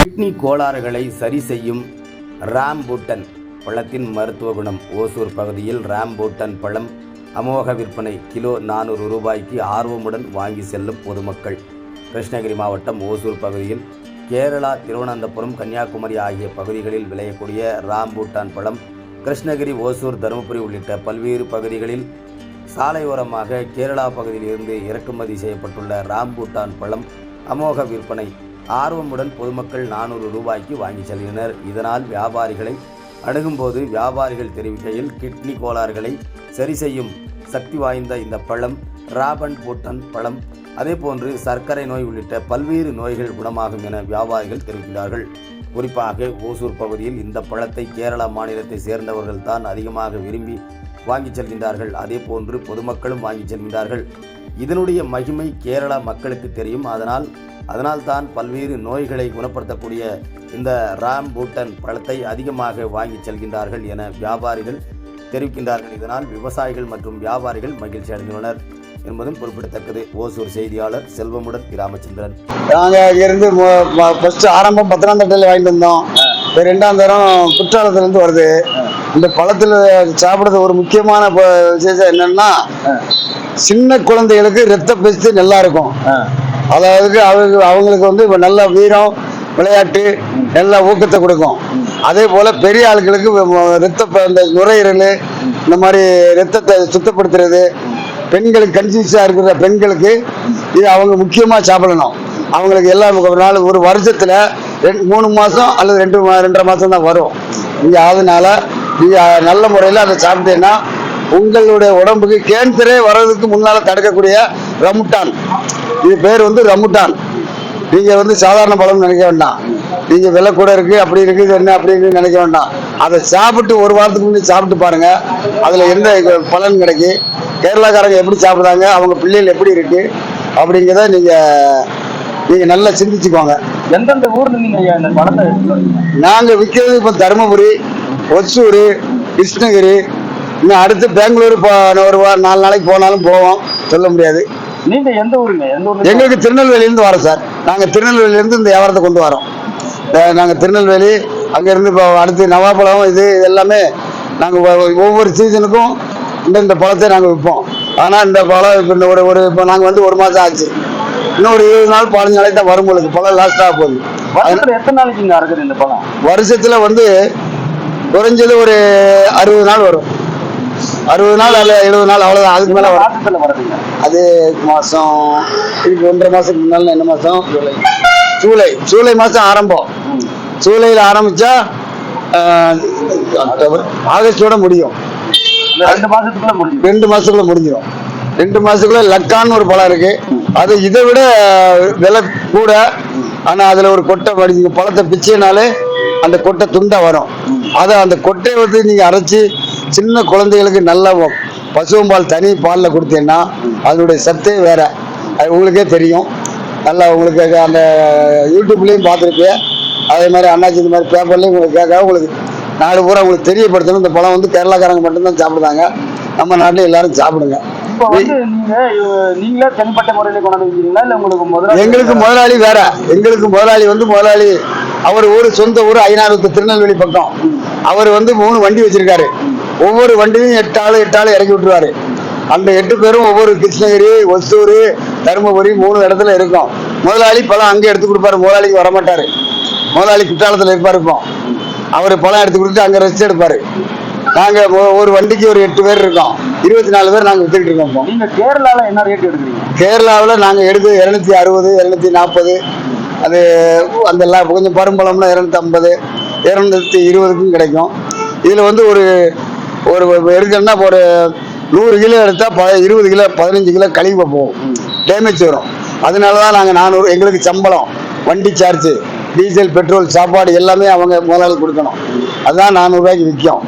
Kidney கோளாறுகளை சரி செய்யும் ராம்பூட்டன் பழத்தின் மருத்துவ குணம் ஓசூர் பகுதியில் ராம்பூட்டன் பழம் அமோக விற்பனை கிலோ நானூறு ரூபாய்க்கு ஆர்வமுடன் வாங்கி செல்லும் பொதுமக்கள். கிருஷ்ணகிரி மாவட்டம் ஓசூர் பகுதியில் கேரளா திருவனந்தபுரம் கன்னியாகுமரி ஆகிய பகுதிகளில் விளையக்கூடிய ராம்பூட்டான் பழம் கிருஷ்ணகிரி ஓசூர் தருமபுரி உள்ளிட்ட பல்வேறு பகுதிகளில் சாலையோரமாக கேரளா பகுதியிலிருந்து இறக்குமதி செய்யப்பட்டுள்ள ராம்பூட்டான் பழம் அமோக விற்பனை. ஆர்வமுடன் பொதுமக்கள் நானூறு ரூபாய்க்கு வாங்கி செல்கின்றனர். இதனால் வியாபாரிகளை அணுகும்போது வியாபாரிகள் தெரிவிக்கையில் கிட்னி கோளாறுகளை சரி செய்யும் சக்தி வாய்ந்த இந்த பழம் ராபன் பூட்டன் பழம். அதே போன்று சர்க்கரை நோய் உள்ளிட்ட பல்வேறு நோய்கள் குணமாகும் என வியாபாரிகள் தெரிவிக்கிறார்கள். குறிப்பாக ஓசூர் பகுதியில் இந்த பழத்தை கேரளா மாநிலத்தை சேர்ந்தவர்கள் தான் அதிகமாக விரும்பி வாங்கிச் செல்கின்றார்கள். அதே போன்று பொதுமக்களும் வாங்கிச் செல்கின்றார்கள். இதனுடைய மகிமை கேரளா மக்களுக்கு தெரியும். அதனால் அதனால் தான் பல்வேறு நோய்களை குணப்படுத்தக்கூடிய இந்த ராம் பூட்டன் பழத்தை அதிகமாக வாங்கிச் செல்கின்றார்கள் என வியாபாரிகள் தெரிவிக்கின்றார்கள். இதனால் விவசாயிகள் மற்றும் வியாபாரிகள் மகிழ்ச்சி அடைந்துள்ளனர் என்பதும் குறிப்பிடத்தக்கது. ஓசூர் செய்தியாளர் செல்வமுடன் ராமச்சந்திரன் நாங்கள் இங்கேருந்து ஃபஸ்ட்டு ஆரம்பம் பத்தனாந்தட்டையில் வாங்கிட்டு வந்தோம். இப்போ ரெண்டாம் தரம் குற்றாலத்துலேருந்து வருது. இந்த பழத்தில் சாப்பிட்றது ஒரு முக்கியமான விசேஷம் என்னன்னா சின்ன குழந்தைகளுக்கு ரத்த பெஸ்து நல்லா இருக்கும். அதாவது அவங்க அவங்களுக்கு வந்து நல்ல வீரம் விளையாட்டு நல்ல ஊக்கத்தை கொடுக்கும். அதே போல் பெரிய ஆளுகளுக்கு ரத்த இந்த நுரையீரல் இந்த மாதிரி ரத்தத்தை சுத்தப்படுத்துறது பெண்களுக்கு கன்சியூஸாக இருக்கிற பெண்களுக்கு இது அவங்க முக்கியமாக சாப்பிடணும். அவங்களுக்கு எல்லாம் நாள் ஒரு வருஷத்தில் ரெண்டு மூணு மாதம் அல்லது ரெண்டு மா- ரெண்டரை மாதம் தான் வரும். நீங்கள் அதனால நீங்கள் நல்ல முறையில் அதை சாப்பிட்டீங்கன்னா உங்களுடைய உடம்புக்கு கேன்சரே வர்றதுக்கு முன்னால் தடுக்கக்கூடிய ரமுட்டான். இது பேர் வந்து ரமுட்டான். நீங்கள் வந்து சாதாரண பழம் நினைக்க வேண்டாம். நீங்கள் விலை கூட இருக்குது அப்படி இருக்குது என்ன அப்படின்னு நினைக்க வேண்டாம். அதை சாப்பிட்டு ஒரு வாரத்துக்கு முன்னாடி சாப்பிட்டு பாருங்கள் அதில் எந்த பலன் கிடைக்கும் கேரளாக்காரங்க எப்படி சாப்பிட்றாங்க அவங்க பிள்ளைகள் எப்படி இருக்கு அப்படிங்கிறத நீங்கள் நீங்கள் நல்லா சிந்திச்சுக்கோங்க. எந்தெந்த ஊர்ல நீங்க ஐயா இந்த? நாங்கள் விற்கிறது இப்போ தருமபுரி ஒசூர் கிருஷ்ணகிரி இன்னும் அடுத்து பெங்களூர் போ ஒரு வா- நாலு நாளைக்கு போனாலும் போவோம் சொல்ல முடியாது. நீங்க எந்த ஊருங்க? எந்த ஊர்ல? எங்களுக்கு திருநெல்வேலியிலேருந்து வரோம் சார். நாங்கள் திருநெல்வேலியிலேருந்து இந்த வியாபாரத்தை கொண்டு வரோம். நாங்கள் திருநெல்வேலி அங்கேருந்து இப்போ அடுத்து நவாப்பழம் இது இது எல்லாமே நாங்கள் ஒவ்வொரு சீசனுக்கும் இந்த இந்த பழத்தை நாங்கள் விற்போம். ஆனால் இந்த பழம் இப்போ இந்த ஒரு ஒரு இப்போ நாங்கள் வந்து ஒரு மாதம் ஆச்சு. இன்னும் ஒரு இருபது நாள் பதினஞ்சு நாளைக்கு தான் வரும் உங்களுக்கு பழம் லாஸ்ட்டாக போகுது. எத்தனை நாளைக்கு இங்க அறுக்குது இந்த பழம்? வருஷத்தில் வந்து குறைஞ்சது ஒரு அறுபது நாள் வரும். அறுபது நாள் அல்ல எழுபது நாள் அவ்வளோதான் அதுக்கு மேலே வரும். அது மாதம் இதுக்கு ஒன்றரை மாதத்துக்கு முன்னால் என்ன மாதம் ஜூலை. ஜூலை. மாதம் ஆரம்பம். ஜூலையில் ஆரம்பித்தா அக்டோபர். ஆகஸ்டோட முடியும். ரெண்டு மாசத்துக்குள்ள முடியும் ரெண்டு மாதத்துக்குள்ள முடிஞ்சிடும். ரெண்டு மாசத்துக்குள்ள லக்கான்னு ஒரு பழம் இருக்கு. அது இதை விட விலை கூட. ஆனால் அதில் ஒரு கொட்டை வடிங்க பழத்தை பிச்சைனாலே அந்த கொட்டை துண்டா வரும். அதை அந்த கொட்டையை வந்து நீங்கள் அரைச்சி சின்ன குழந்தைகளுக்கு நல்ல பசும்பால் தனி பாலில் கொடுத்தீங்கன்னா அதனுடைய சத்தே வேற. அது உங்களுக்கே தெரியும். நல்லா உங்களுக்கு அந்த யூடியூப்லேயும் பார்த்துருப்பேன் அதே மாதிரி அண்ணாச்சி இந்த மாதிரி பேப்பர்லேயும் உங்களுக்கு கேட்க உங்களுக்கு நாடு பூரா உங்களுக்கு தெரியப்படுத்தணும். இந்த பழம் வந்து கேரளாக்காரங்க மட்டும்தான் சாப்பிடுதாங்க நம்ம நாட்டில் எல்லாரும் சாப்பிடுங்க. எங்களுக்கு முதலாளி வேற. எங்களுக்கு முதலாளி வந்து முதலாளி. அவர் ஊர் சொந்த ஊர் ஐநாறுத்து திருநெல்வேலி பக்கம். அவர் வந்து மூணு வண்டி வச்சிருக்காரு. ஒவ்வொரு வண்டியும் எட்டு ஆள் எட்டு ஆள் இறக்கி விட்டுருவாரு. அந்த எட்டு பேரும் ஒவ்வொரு கிருஷ்ணகிரி ஒசூர் தருமபுரி மூணு இடத்துல இருக்கும். முதலாளி பழம் அங்கே எடுத்து கொடுப்பாரு. முதலாளிக்கு வரமாட்டாரு. முதலாளி குற்றாலத்தில் இருப்பார் இப்போ. அவர் பழம் எடுத்து கொடுத்து அங்கே ரெஸ்ட் எடுப்பாரு. நாங்கள் ஒரு வண்டிக்கு ஒரு எட்டு பேர் இருக்கோம். இருபத்தி நாலு பேர் நாங்கள் வித்துக்கிட்டு இருக்கோம் இப்போ. கேரளால என்ன ரேட் எடுக்கிறீங்க? கேரளாவில் நாங்கள் எடுத்து இரநூத்தி அறுபது இரநூத்தி நாற்பது அது அந்த கொஞ்சம் பரும்பழம்னா இரநூத்தி ஐம்பது இரநூத்தி இருபதுக்கும் கிடைக்கும். இதில் வந்து ஒரு ஒரு எடுக்கணும்னா இப்போ ஒரு நூறு கிலோ எடுத்தால் ப இருபது கிலோ பதினஞ்சு கிலோ கழிவு போகும் டேமேஜ் வரும். அதனால தான் நாங்கள் நானூறு எங்களுக்கு சம்பளம் வண்டி சார்ஜு டீசல் பெட்ரோல் சாப்பாடு எல்லாமே அவங்க முதலாளி கொடுக்கணும். அதுதான் நானூறுரூவாய்க்கு விற்கும்.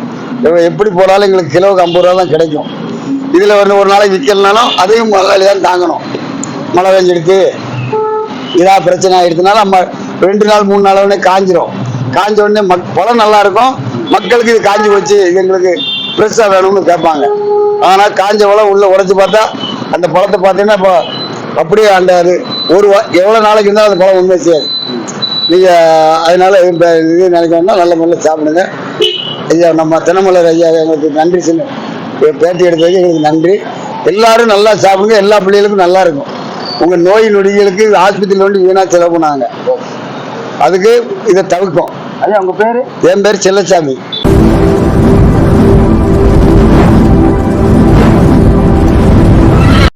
எப்படி போனாலும் எங்களுக்கு கிலோவுக்கு ஐம்பது ரூபா தான் கிடைக்கும். இதில் வந்து ஒரு நாளைக்கு விற்கலனாலும் அதையும் முதலாளி தான் தாங்கணும். மழை பெஞ்செடுத்து இதாக பிரச்சனை ஆயிடுச்சுனால நம்ம ரெண்டு நாள் மூணு நாள் உடனே காஞ்சிரும். காஞ்ச உடனே மக் பழம் நல்லா இருக்கும். மக்களுக்கு இது காஞ்சி போச்சு. இது எங்களுக்கு ஃப்ரெஷ்ஷாக வேணும்னு கேட்பாங்க. ஆனால் காஞ்ச பழம் உள்ளே உடச்சி பார்த்தா அந்த பழத்தை பார்த்தீங்கன்னா இப்போ அப்படியே அந்த அது ஒரு எவ்வளோ நாளைக்கு இருந்தாலும் அந்த பழம் உண்மை செய்யாது. நீங்கள் அதனால இது நினைக்கணும்னா நல்ல முறையில் சாப்பிடுங்க. ஐயா நம்ம தினமலர் ஐயா எங்களுக்கு நன்றி சொல்லு. பேட்டி எடுத்ததுக்கு எங்களுக்கு நன்றி. எல்லாரும் நல்லா சாப்பிடுங்க. எல்லா பிள்ளைகளுக்கும் நல்லா இருக்கும். உங்கள் நோய் நொடிகளுக்கு ஆஸ்பத்திரியில் வந்து வீணாக செலவு பண்ணாங்க. அதுக்கு இதை தவிர்க்கும் ஐயா உங்க பேரு? என் பேர் செல்லசாமி